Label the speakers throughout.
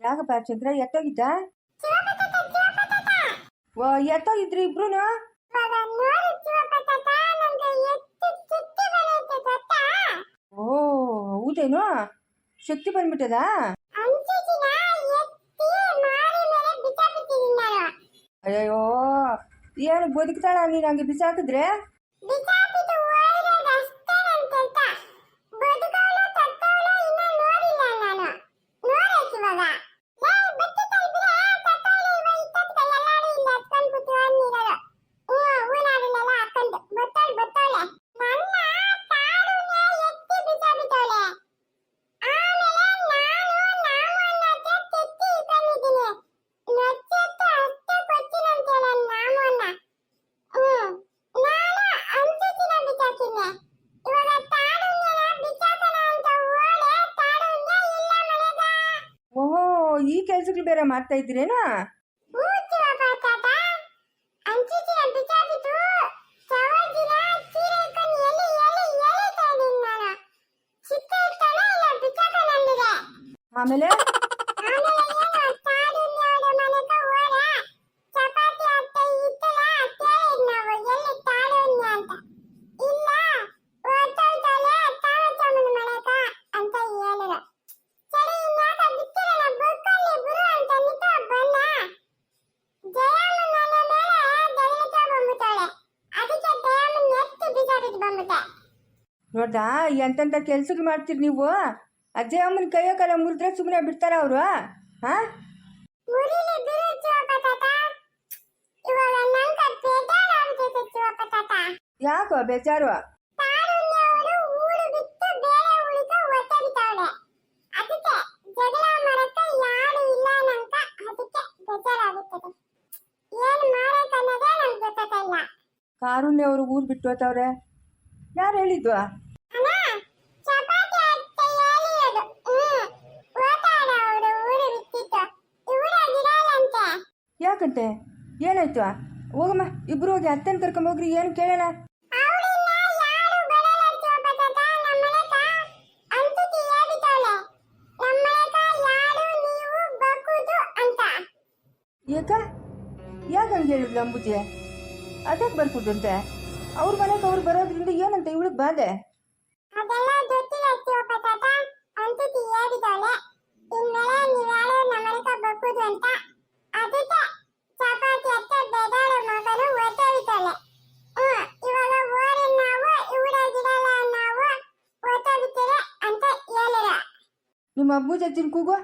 Speaker 1: ಯಾಕಪ್ಪ ಚಂದ್ರ ಎತ್ತೋಗಿದ್ದ? ಓ, ಎತ್ತೋಗಿದ್ರಿ ಇಬ್ರು ಓ, ಹೌದೇನು? ಶಕ್ತಿ ಬಂದ್ಬಿಟ್ಟದ? ಅಯ್ಯೋ ಏನು ಬದುಕ್ತಾಳ ನೀನು ಹಂಗೆ ಬಿಸಾಕಿದ್ರೆ? ಬೇರೆ ಮಾಡ್ತಾ ಇದ್ದೀರೇನಾ? ಆಮೇಲೆ? ನೋಡ್ದಾ ಎಂತೆಂಥ ಕೆಲ್ಸಗಳು ಮಾಡ್ತೀರಿ ನೀವು? ಅಜ್ಜಯ ಅಮ್ಮನ ಕೈಯೋ ಕಾಲ ಮುರಿದ್ರೆ ಸುಮ್ಮನೆ ಬಿಡ್ತಾರ ಅವರು ಹಾ? ಯಾಕೋ ಬೇಜಾರು? ಕಾರುಣ್ಯ ಅವರು ಊರು ಬಿಟ್ಟು ಹೋತವ್ರೆ ಯಾರು ಹೇಳಿದ್ದು ಯಾಕಂತೆ? ಏನಾಯ್ತು? ಹೋಗಮ್ಮ ಇಬ್ರು ಹೋಗಿ ಅತ್ತನ ಕರ್ಕೊಂಡ್ ಹೋಗ್ರಿ ಏನು ಕೇಳೋಣ ಯಾಕ ಯಾಕ ಅಂತ ಹೇಳಿದ್ಲು ಅಂಬುಜಿ? ಅದಕ್ಕೆ ಬರ್ಕೊಡ್ದಂತೆ ಅವ್ರ ಮನೆಗೆ ಅವ್ರು ಬರೋದ್ರಿಂದ ಏನಂತ? ಇವಳಿಗೆ ಬಾಧೆ?
Speaker 2: ಅದೆಲ್ಲ ಗೊತ್ತಿಲ್ಲ ಶಿವಪ್ಪ ತಾತ ಅಂತೂ ಇನ್ಮೇಲೆ ಬಕ್ಕುದು ಅಂತ. ಅದಕ್ಕೆ ಚಪಾತಿ ಅತ್ತ ಬೆದಾಳ ಮಗನು ಒತ್ತೋಗಿದ್ದಾಳೆ. ಹ್ಮ್ ಇವಾಗ ಓರೆ ನಾವು ನಾವು ಅಂತ ಹೇಳಿರ
Speaker 1: ನಿಮ್ಮ ಅಬ್ಬು ಅಜ್ಜಿನ ಕೂಗು?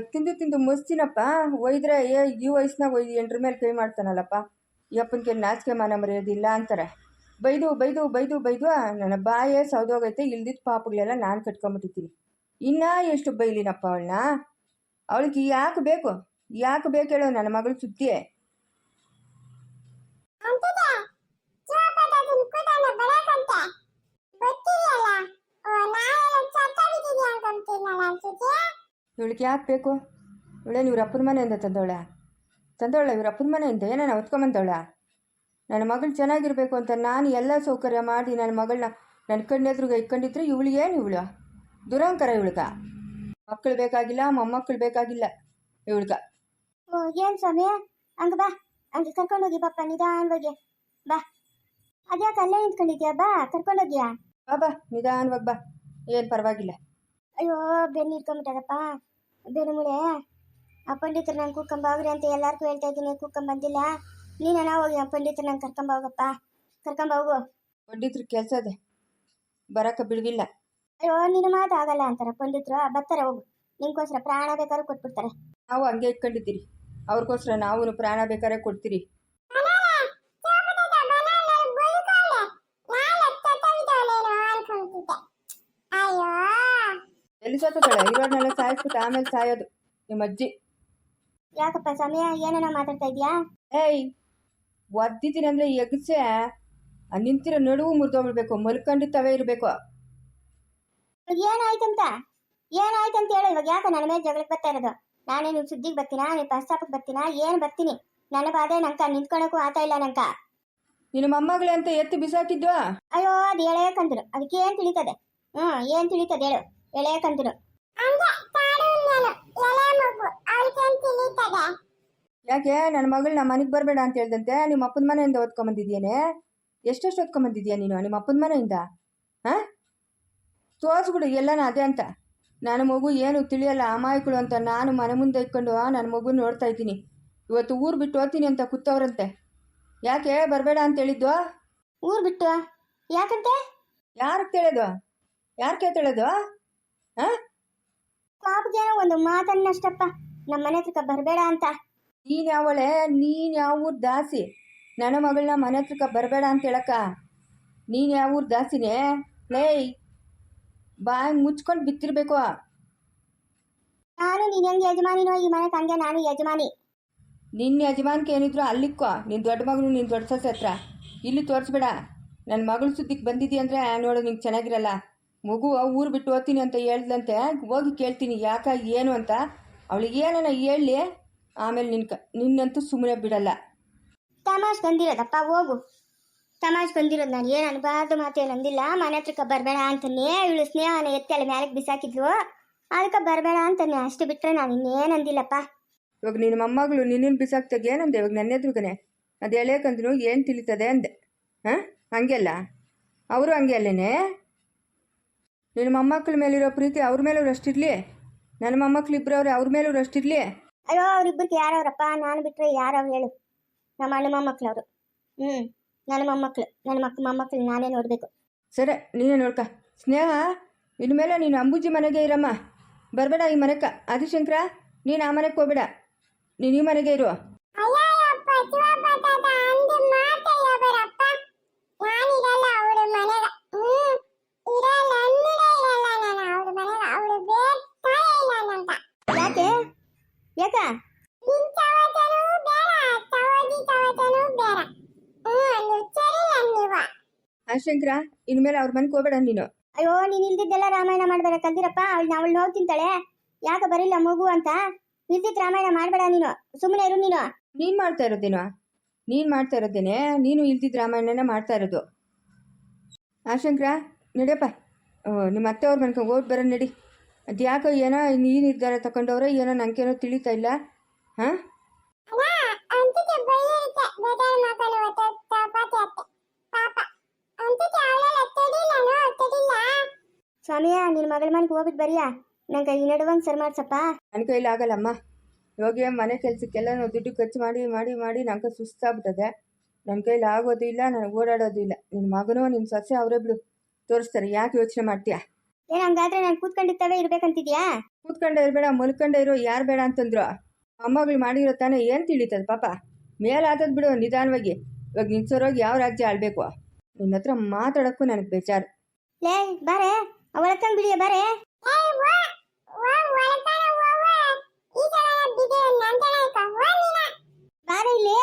Speaker 1: ತಿಂದು ತಿಂದು ಮುಸ್ತಿನಪ್ಪ. ಒಯ್ದ್ರೆ, ಏ, ಈ ವಯಸ್ಸಿನಾಗ ಒಯ್ದು ಎಂಟ್ರ ಮೇಲೆ ಕೈ ಮಾಡ್ತಾನಲ್ಲಪ್ಪ. ಯಪ್ಪನಿಗೆ ನಾಚಿಕೆ ಮಾನ ಮರೆಯೋದಿಲ್ಲ ಅಂತಾರೆ. ಬೈದು ಬೈದು ಬೈದು ಬೈದು ನನ್ನ ಬಾಯೇ ಸೌದೋಗೈತೆ. ಇಲ್ದಿದ್ದ ಪಾಪಗಳೆಲ್ಲ ನಾನು ಕಟ್ಕೊಂಬಿಟ್ಟಿದ್ದೀನಿ. ಇನ್ನೂ ಎಷ್ಟು ಬೈಲಿನಪ್ಪ ಅವಳನ್ನ ಅವಳಿಗೆ ಯಾಕೆ ಬೇಕು? ಯಾಕೆ ಬೇಕು ನನ್ನ ಮಗಳು ಸುದ್ದಿ
Speaker 2: ಅಂತಿದೆ
Speaker 1: ಇವಳಿಗೆ ಯಾಕೆ ಬೇಕು? ಇವಳೇನು ಇವ್ರ ಅಪ್ಪನ ಮನೆಯಿಂದ ತಂದವಳ? ತಂದವಳ ಇವ್ರ ಅಪ್ಪನ ಮನೆಯಿಂದ ಏನೇನು ಹೊತ್ಕೊಂಬಂದವಳ? ನನ್ನ ಮಗಳು ಚೆನ್ನಾಗಿರಬೇಕು ಅಂತ ನಾನು ಎಲ್ಲ ಸೌಕರ್ಯ ಮಾಡಿ ನನ್ನ ಮಗಳನ್ನ ನನ್ನ ಕಣ್ಣೆದ್ರಿಗೆ ಇಟ್ಕೊಂಡಿದ್ರೆ ಇವಳಿಗೇನು ಇವಳು? ದುರಂಕರ ಇವಳ್ಗ. ಮಕ್ಕಳು ಬೇಕಾಗಿಲ್ಲ ಮೊಮ್ಮಕ್ಕಳು ಬೇಕಾಗಿಲ್ಲ ಇವಳ್ಗ.
Speaker 2: ಓ ಏನ್ ಸ್ವಾಮಿ? ಹಂಗೆ ಬಾ ಹಂಗೆ ಕರ್ಕೊಂಡೋಗಿ ಪಾಪ ನಿಧಾನವಾಗಿ. ಬಾ. ಅದ್ಯಾಕೆ ಅಲ್ಲೇ ನಿಂತ್ಕೊಂಡಿದ್ಯಾ? ಬಾ ಕರ್ಕೊಂಡೋಗ್ಯಾ
Speaker 1: ಬಾ ಬಾ ನಿಧಾನವಾಗಿ ಬಾ. ಏನು ಪರವಾಗಿಲ್ಲ.
Speaker 2: ಅಯ್ಯೋ ಬೆನ್ನು ಇಟ್ಕೊಂಬಿಟ್ಟದಪ್ಪ ಬೆನ್ನು ಮುಳೆ ಆ ಪಂಡಿತರು ನಂಗೆ ಕೂಕೊಂಬ ಅವ್ರಿ ಅಂತ ಎಲ್ಲಾರ್ಗೂ ಹೇಳ್ತಾ ಇದ್ದೀನಿ ಬಂದಿಲ್ಲ. ನೀನ ಹೋಗಿ ಆ ಪಂಡಿತರು ನಂಗೆ ಕರ್ಕೊಂಬ ಹೋಗಪ್ಪ ಕರ್ಕೊಂಬ ಹೋಗು
Speaker 1: ಪಂಡಿತ್ರ ಕೆಲಸ ಅದೇ ಬರಕ್ಕೆ ಬಿಡುವಿಲ್ಲ.
Speaker 2: ಅಯ್ಯೋ ನಿನ್ನ ಮಾತು ಆಗಲ್ಲ ಅಂತಾರೆ ಪಂಡಿತರು. ಬರ್ತಾರೆ ಹೋಗು. ನಿನ್ಗೋಸ್ಕರ ಪ್ರಾಣ ಬೇಕಾದ್ರೂ ಕೊಟ್ಬಿಡ್ತಾರೆ.
Speaker 1: ನಾವು ಹಂಗೆ ಇಟ್ಕೊಂಡಿದ್ದೀರಿ. ಅವ್ರಿಗೋಸ್ಕರ ನಾವು ಪ್ರಾಣ ಬೇಕಾದ್ರೆ ಕೊಡ್ತೀರಿ. ಎಲ್ಲಿ ಸತ್ತತಾಳೆ ಇರೋರ್ನೆಲ್ಲ ಸಾಯಿಸ್ಬಿಟ್ಟು ಆಮೇಲೆ ಸಾಯೋದು. ನಿಮ್ಮ ಅಜ್ಜಿ.
Speaker 2: ಯಾಕಪ್ಪ ಸಮಯ ಏನೇನೋ ಮಾತಾಡ್ತಾ ಇದೀಯಾ
Speaker 1: ಏಯ್
Speaker 3: ಒದ್ದಿದ್ದೀನಿ ಅಂದ್ರೆ ಎಗ್ಸೆ. ನಿಂತಿರೋ ನಡುವು ಮುರಿದೋಗ್ಬಿಡ್ಬೇಕು ಮಲ್ಕೊಂಡು ತವೇ ಇರಬೇಕು
Speaker 2: ಇವಾಗ ಏನಾಯ್ತಂತ ಏನಾಯ್ತಂತ ಹೇಳು ಇವಾಗ ಯಾಕೆ ನನ್ನ ಮೇಲೆ ಜಗಳಕ್ಕೆ ಬರ್ತಾ ಇರೋದು? ನಾನೇ ನೀವು ಸುದ್ದಿಗೆ ಬರ್ತೀನಾ ನೀವು ಪ್ರಸ್ತಾಪಕ್ಕೆ ಬರ್ತೀನಾ ಏನು ಬರ್ತೀನಿ? ನನ್ನ ಬಾಧೆ ನಂಕ ನಿಂತ್ಕೊಳಕ್ಕೂ ಆತ ಇಲ್ಲ ನಂಕ
Speaker 3: ನಿನ್ನ ಮೊಮ್ಮಗಳೇ ಅಂತ ಎತ್ತು ಬಿಸಾಕಿದ್ವಾ?
Speaker 2: ಅಯ್ಯೋ ಅದು ಹೇಳೇ ಕಂದ್ರು. ಅದಕ್ಕೆ ಏನು ತಿಳಿತದೆ? ಹ್ಞೂ ಏನು ತಿಳಿತದೆ ಹೇಳು.
Speaker 3: ಯಾಕೆ ನನ್ನ ಮಗಳು ನಮ್ಮ ಮನೆಗೆ ಬರಬೇಡ ಅಂತ ಹೇಳ್ದಂತೆ ನಿಮ್ಮ ಅಪ್ಪನ ಮನೆಯಿಂದ ಓದ್ಕೊಂಬಂದಿದ್ಯೇನೆ? ಎಷ್ಟೆಷ್ಟು ಓದ್ಕೊಂಬಂದಿದ್ಯಾ ನೀನು ನಿಮ್ಮ ಅಪ್ಪನ ಮನೆಯಿಂದ? ಹಾಂ? ತೋರಿಸ್ಬಿಡು ಎಲ್ಲನ ಅದೇ ಅಂತ. ನನ್ನ ಮಗು ಏನು ತಿಳಿಯಲ್ಲ ಅಮಾಯಕಳು ಅಂತ ನಾನು ಮನೆ ಮುಂದೆ ಇಟ್ಕೊಂಡು ನನ್ನ ಮಗು ನೋಡ್ತಾ ಇದ್ದೀನಿ. ಇವತ್ತು ಊರು ಬಿಟ್ಟು ಓದ್ತೀನಿ ಅಂತ ಕೂತವ್ರಂತೆ. ಯಾಕೆ ಬರಬೇಡ ಅಂತ ಹೇಳಿದ್ದು?
Speaker 2: ಊರು ಬಿಟ್ಟು? ಯಾಕಂತೆ?
Speaker 3: ಯಾರು ಕೇಳೋದು? ಯಾರು ಕೇಳ್ತೇಳೋದು ಹಾಂ?
Speaker 2: ಪಾಪಗೇನೋ ಒಂದು ಮಾತನ್ನಷ್ಟಪ್ಪ. ನಮ್ಮ ಮನೆ ಹತ್ರಕ್ಕೆ ಬರಬೇಡ ಅಂತ.
Speaker 3: ನೀನು ಯಾವಳೆ ನೀನು ಯಾವ ಊರು ದಾಸಿ? ನನ್ನ ಮಗಳನ್ನ ಮನೆ ಹತ್ರಕ್ಕೆ ಬರಬೇಡ ಅಂತ ಹೇಳಕ್ಕ. ನೀನು ಯಾವ ಊರು ದಾಸಿನೇ? ಲೇ ಬಾಯಿ ಮುಚ್ಕೊಂಡು ಬಿತ್ತಿರ್ಬೇಕು
Speaker 2: ನಾನು ನೀನು ಹೆಂಗೆ ಯಜಮಾನಿನೋ ಈ ಮನೆ ತಂಗೆ ನಾನು ಯಜಮಾನಿ.
Speaker 3: ನಿನ್ನ ಯಜಮಾನ್ಕೆ ಏನಿದ್ರು ಅಲ್ಲಿಕ್ಕೋ. ನಿನ್ನ ದೊಡ್ಡ ಮಗನು ನಿನ್ನ ದೊಡ್ಡ ಸೊಸೆ ಹತ್ರ. ಇಲ್ಲಿ ತೋರಿಸ್ಬೇಡ. ನನ್ನ ಮಗಳು ಸುದ್ದಿಗೆ ಬಂದಿದ್ದೀ ಅಂದರೆ ನೋಡು ನಿಂಗೆ ಚೆನ್ನಾಗಿರಲ್ಲ. ಮಗು ಊರು ಬಿಟ್ಟು ಓದ್ತೀನಿ ಅಂತ ಹೇಳ್ದಂತೆ ಹೋಗಿ ಕೇಳ್ತೀನಿ ಯಾಕ ಏನು ಅಂತ. ಅವಳಿಗೆ ಏನನ ಹೇಳಿ ಆಮೇಲೆ ನಿನ್ಕ ನಿನ್ನಂತೂ ಸುಮ್ಮನೆ ಬಿಡಲ್ಲ.
Speaker 2: ತಮಾಷ್ ಬಂದಿರೋದಪ್ಪ ಹೋಗು. ತಮಾಷ್ ಬಂದಿರೋದು ನಾನು ಏನು ಅನ್ಬಾರ್ದು ಮಾತೇನು ಅಂದಿಲ್ಲ. ಮನೆ ಹತ್ರಕ್ಕೆ ಬರಬೇಡ ಅಂತಾನೆ ಇವಳು ಸ್ನೇಹನ ಎತ್ತಲೆ ಮ್ಯಾಲಕ್ಕೆ ಬಿಸಾಕಿದ್ಲು. ಅದಕ್ಕೆ ಬರಬೇಡ ಅಂತಾನೆ ಅಷ್ಟು ಬಿಟ್ಟರೆ ನಾನು ಇನ್ನೇನು ಅಂದಿಲ್ಲಪ್ಪ.
Speaker 3: ಇವಾಗ ನಿನ್ನ ಮೊಮ್ಮಗಳು ನಿನ್ನನ್ನು ಬಿಸಾಕ್ತಾಗ ಏನಂದೆ? ಇವಾಗ ನನ್ನ ಎದುರುಗನೆ. ಅದು ಎಳೆಯಕಂದ್ರು ಏನು ತಿಳಿತದೆ ಅಂದೆ. ಹಾಂ? ಹಂಗೆಲ್ಲ? ಅವರು ಹಂಗೆ ಅಲ್ಲೇನೆ? ನಿನ್ನ ಮೊಮ್ಮಕ್ಕಳ ಮೇಲಿರೋ ಪ್ರೀತಿ ಅವ್ರ ಮೇಲೂ ಇರಲಿ? ನನ್ನ ಮೊಮ್ಮಕ್ಳು ಇಬ್ಬರವ್ರೆ ಅವ್ರ ಮೇಲೂ ಇರಲಿ?
Speaker 2: ಅಯ್ಯೋ ಅವ್ರಿಬ್ಬರಿಗೆ ಯಾರವ್ರಪ್ಪ? ನಾನು ಬಿಟ್ಟರೆ ಯಾರವ್ರು ಹೇಳು. ನಮ್ಮ ಅಣ್ಣ ಮೊಮ್ಮಕ್ಳು ಅವರು ಹ್ಞೂ ನನ್ನ ಮೊಮ್ಮಕ್ಳು. ನನ್ನ ಮಕ್ ಮೊಮ್ಮಕ್ಳು ನಾನೇ ನೋಡಬೇಕು.
Speaker 3: ಸರಿ ನೀನೇ ನೋಡ್ಕ. ಸ್ನೇಹ ಇನ್ಮೇಲೆ ನೀನು ಅಂಬುಜಿ ಮನೆಗೆ ಇರಮ್ಮ. ಬರಬೇಡ ಈ ಮನೆಗೆ ಆದಿಶಂಕರ ನೀನು ಆ ಮನೆಗೆ ಹೋಗ್ಬೇಡ. ನೀನು ಈ ಮನೆಗೆ ಇರು.
Speaker 2: ಯಾಕ?
Speaker 3: ಆಶಂಕರ ಇನ್ಮೇಲೆ ಅವ್ರ ಮನೆಗೆ ಹೋಗ್ಬೇಡ ನೀನು.
Speaker 2: ಅಯ್ಯೋ ನೀನು ಇಲ್ದಿದ್ದೆಲ್ಲ ರಾಮಾಯಣ ಮಾಡ್ಬೇಡ ಕಲ್ದಿರಪ್ಪ. ಅವಳು ಅವಳು ನೋವು ತಿಂತಾಳೆ. ಯಾಕೆ ಬರಿಲ್ಲ ಮಗು ಅಂತ. ಇಲ್ದಿದ್ ರಾಮಾಯಣ ಮಾಡಬೇಡ ನೀನು. ಸುಮ್ಮನೆ ಇರು ನೀನು.
Speaker 3: ನೀನು ಮಾಡ್ತಾ ಇರೋದೇನೋ? ನೀನು ಮಾಡ್ತಾ ಇರೋದೇನೆ ನೀನು ಇಲ್ದಿದ್ದ ರಾಮಾಯಣನ ಮಾಡ್ತಾ ಇರೋದು. ಆಶಂಕರ ನಡಿಯಪ್ಪ. ಓ, ನಿಮ್ಮ ಅತ್ತೆ ಅವ್ರ ಮನ್ಕೊಂಡು ಹೋಗಿ ಬರೋ ನಡಿ. ಅದು ಯಾಕೋ ಏನೋ ನೀ ನಿರ್ಧಾರ ತಗೊಂಡವ್ರೆ ಏನೋ ನನಗೇನೋ ತಿಳಿತಾ ಇಲ್ಲ? ಹಾಂ?
Speaker 2: ಸ್ವಾಮಿಯ ನಿನ್ನ ಮಗಳ ಮನೆಗೆ ಹೋಗ್ಬಿಟ್ಟು ಬರೀಯಾ? ನಂಗೆ ಈ ನಡುವಂಗೆ ಸರ್ ಮಾಡ್ಸಪ್ಪ.
Speaker 3: ನನ್ನ ಕೈಲಿ ಆಗಲ್ಲಮ್ಮ. ಇವಾಗ ಮನೆ ಕೆಲಸಕ್ಕೆಲ್ಲ ನಾವು ದುಡ್ಡು ಖರ್ಚು ಮಾಡಿ ಮಾಡಿ ಮಾಡಿ ನಂಗೆ ಸುಸ್ತಾಗ್ಬಿಟ್ಟದೆ. ನನ್ನ ಕೈಲಿ ಆಗೋದು ಇಲ್ಲ ನನಗೆ ಓಡಾಡೋದು ಇಲ್ಲ ನಿನ್ನ ಮಗನೂ ನಿನ್ನ ಸೊಸೆ ಅವರೇ ಬಿಡು. ತೋರಿಸ್ತಾರೆ ಯಾಕೆ ಯೋಚನೆ ಮಾಡ್ತೀಯಾ?
Speaker 2: ಏನ್ ಹಂಗಾದ್ರೆ ನಾನು ಕೂತ್ಕೊಂಡಿರ್ತವೆ ಇರ್ಬೇಕಂತಿದ್ಯಾ?
Speaker 3: ಕೂತ್ಕೊಂಡೆ ಇರಬೇಡ ಮಲ್ಕೊಂಡೆ ಇರೋ ಯಾರು ಬೇಡ ಅಂತಂದ್ರು. ಅಮ್ಮಗಳು ಮಾಡಿರೋ ತಾನೇ ಏನು ತಿಳಿತದ ಪಾಪ. ಮೇಲಾದದ್ ಬಿಡು ನಿಧಾನವಾಗಿ. ಇವಾಗ ನಿನ್ನ ಸರೋಗಿ ಯಾವ ರಾಜ್ಯ ಆಳ್ಬೇಕು? ನಿನ್ನ ಹತ್ರ ಮಾತಾಡೋಕ್ಕೂ ನನಗೆ ಬೇಜಾರು.
Speaker 2: ಲೇ ಬಾರೆ ಅವಳಕ್ಕಂಗ್ ಬಿಡಿಯ ಬಾರೆ. ಬಾರೆ ಇಲ್ಲಿ.